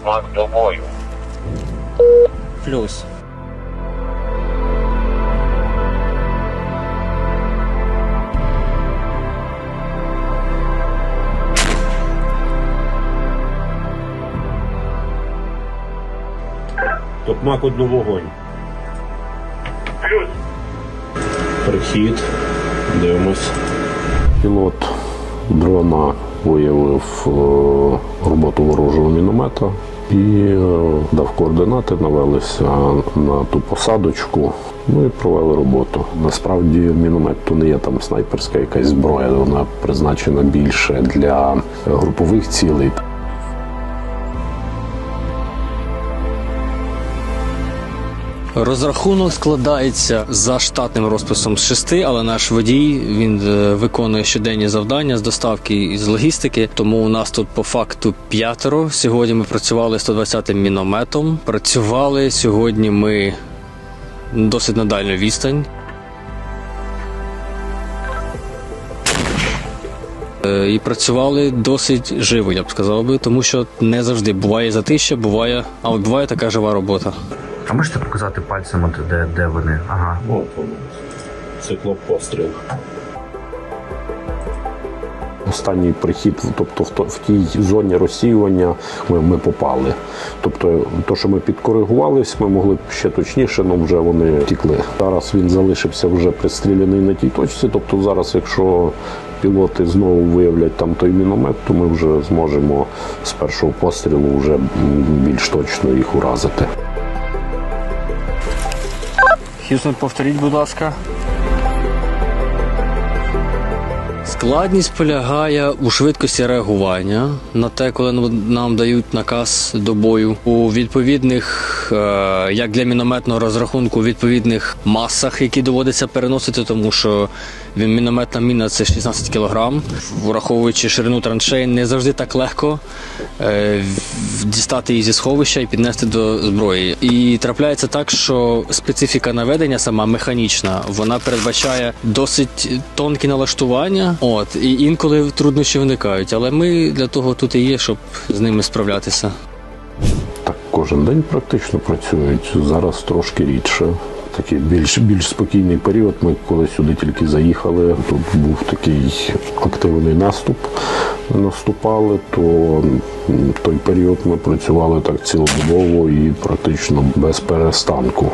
Токмак до бою. Плюс. Токмак одну вогонь. Плюс. Прихід. Дивимось. Пілот дрона виявив е, роботу ворожого міномета і е, дав координати, навелися на ту посадочку. Ну і провели роботу. Насправді міномет то не є там снайперська якась зброя, вона призначена більше для групових цілей. Розрахунок складається за штатним розписом з шести, але наш водій він е, виконує щоденні завдання з доставки і з логістики. Тому у нас тут по факту п'ятеро. Сьогодні ми працювали 120-м мінометом. Працювали сьогодні ми досить на дальню відстань. Е, І працювали досить живо, я б сказав би, тому що не завжди буває затища, буває, а буває така жива робота. А можете показати пальцем, от де, де вони? Ага. От воно. Циклоп постріл. Останній прихід, тобто в, в тій зоні розсіювання ми, ми попали. Тобто, то, що ми підкоригувались, ми могли б ще точніше, але вже вони тікли. Зараз він залишився вже пристріляний на тій точці. Тобто, зараз, якщо пілоти знову виявлять там той міномет, то ми вже зможемо з першого пострілу вже більш точно їх уразити. Х'юстон, повторіть, будь ласка. Складність полягає у швидкості реагування на те, коли нам дають наказ до бою у відповідних, е, як для мінометного розрахунку, у відповідних масах, які доводиться переносити, тому що мінометна міна це 16 кг. Враховуючи ширину траншей, не завжди так легко е, дістати її зі сховища і піднести до зброї. І трапляється так, що специфіка наведення сама механічна, вона передбачає досить тонкі налаштування. От і інколи труднощі виникають. Але ми для того тут і є, щоб з ними справлятися. Так кожен день практично працюють. Зараз трошки рідше. Такий більш більш спокійний період. Ми коли сюди тільки заїхали, тут був такий активний наступ. Наступали, то той період ми працювали так цілодобово і практично без перестанку.